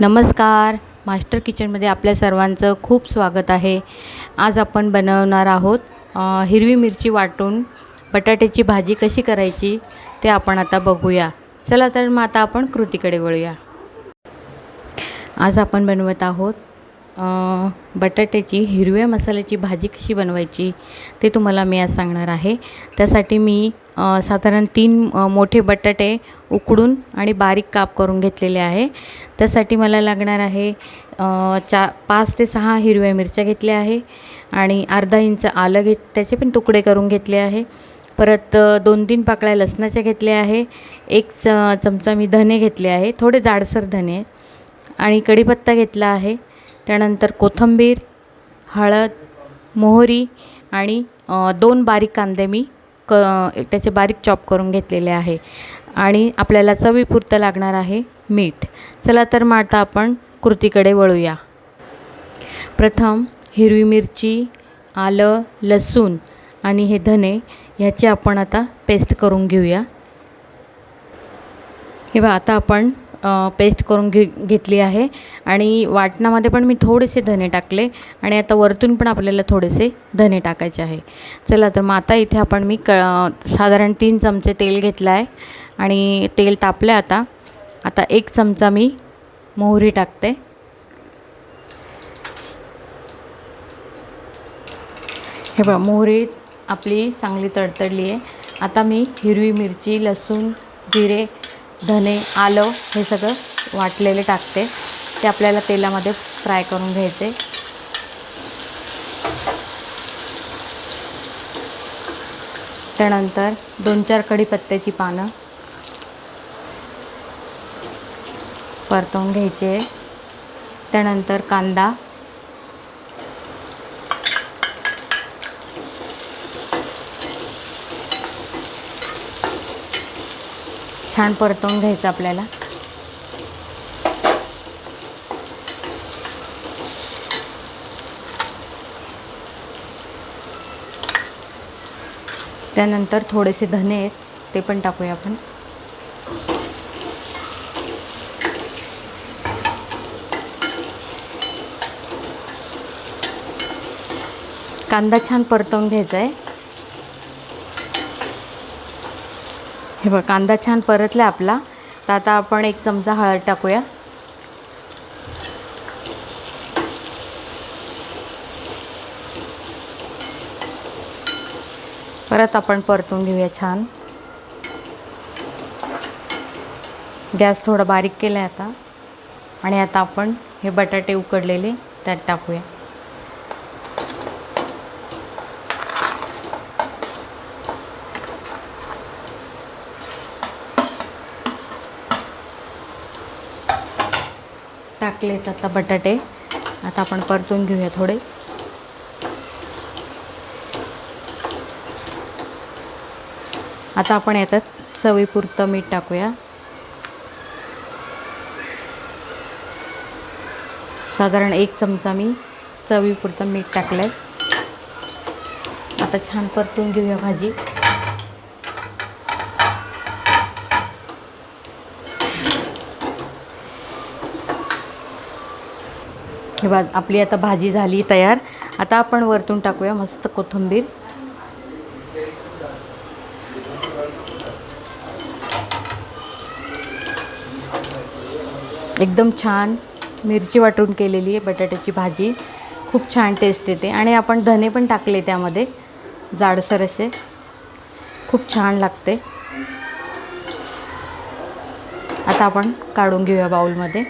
नमस्कार. मास्टर किचनमध्ये आपल्या सर्वांचं खूप स्वागत आहे. आज आपण बनवणार आहोत हिरवी मिरची वाटून बटाट्याची भाजी कशी करायची ते आपण आता बघूया. चला तर मग आता आपण कृतीकडे वळूया. आज आपण बनवत आहोत बटाट्याची हिरव्या मसाल्याची भाजी कशी बनवायची ते तुम्हाला मी आज सांगणार आहे. त्यासाठी मी साधारण तीन मोठे बटाटे उकडून आणि बारीक काप करून घेतलेले आहे. त्यासाठी मला लागणार आहे चा पाच ते सहा हिरव्या मिरच्या घेतल्या आहे आणि अर्धा इंच आलं घेत त्याचे पण तुकडे करून घेतले आहे. परत दोन तीन पाकळ्या लसणाच्या घेतल्या आहे. एक च चमचा मी धने घेतले आहे थोडे जाडसर धने. आणि कढीपत्ता घेतला आहे. त्यानंतर कोथिंबीर हळद मोहरी आणि दोन बारीक कांदे मी क त्याचे बारीक चॉप करून घेतलेले आहे. आणि आपल्याला चवीपुरतं लागणार आहे मीठ. चला तर मग आता आपण कृतीकडे वळूया. प्रथम हिरवी मिरची आलं लसूण आणि हे धने ह्याची आपण आता पेस्ट करून घेऊया. हे बघा आता आपण पेस्ट करून घे घेतली आहे. आणि वाटणामध्ये पण मी थोडेसे धने टाकले. आणि आता वरतून पण आपल्याला थोडेसे धने टाकायचे आहे. चला तर मग आता इथे आपण मी क साधारण तीन चमचे तेल घेतलं आहे. आणि तेल तापलं आता. आता एक चमचा मी मोहरी टाकते. हे बघा मोहरी आपली चांगली तडतडली आहे. आता मी हिरवी मिरची लसूण जिरे धने आलं हे सगळं वाटलेले टाकते. ते आपल्याला तेलामध्ये फ्राय करून घ्यायचे. त्यानंतर दोन चार कढीपत्त्याची पानं परतवून घ्यायची आहे. त्यानंतर कांदा छान परतवून घ्यायचं आपल्याला. त्यानंतर थोडेसे धने आहेत ते पण टाकूया आपण. कांदा छान परतवून घ्यायचा आहे. हे बघ कांदा छान परतला आपला. तर आता आपण एक चमचा हळद टाकूया. परत आपण परतून घेऊया छान. गॅस थोडा बारीक केला आहे आता. आणि आता आपण हे बटाटे उकडलेले त्यात टाकूया. टाकलेत आता बटाटे. आता आपण परतून घेऊया थोडे. आता आपण याच्यात चवीपुरतं मीठ टाकूया. साधारण एक चमचा मी चवीपुरतं मीठ टाकलं आहे आता छान परतून घेऊया भाजी. हे बा आपली आता भाजी झाली तयार. आता आपण वरतून टाकूया मस्त कोथिंबीर. एकदम छान मिरची वाटून केलेली आहे बटाट्याची भाजी. खूप छान टेस्ट येते. आणि आपण धने पण टाकले त्यामध्ये जाडसर असे. खूप छान लागते. आता आपण काढून घेऊया बाऊलमध्ये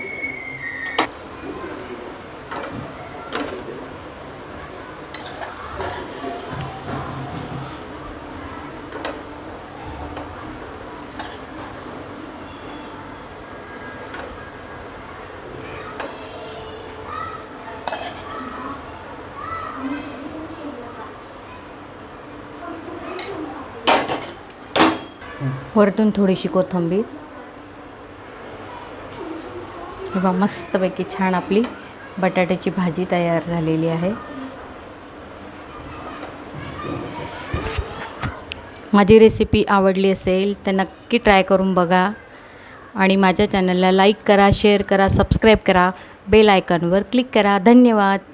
वरतून थोडीशी कोथिंबीर. हे मस्तपैकी छान आपली बटाट्याची भाजी तयार झालेली आहे. माझी रेसिपी आवडली असेल तर नक्की ट्राय करून बघा आणि माझ्या चॅनलला लाईक करा शेअर करा सबस्क्राईब करा बेल आयकॉनवर क्लिक करा. धन्यवाद.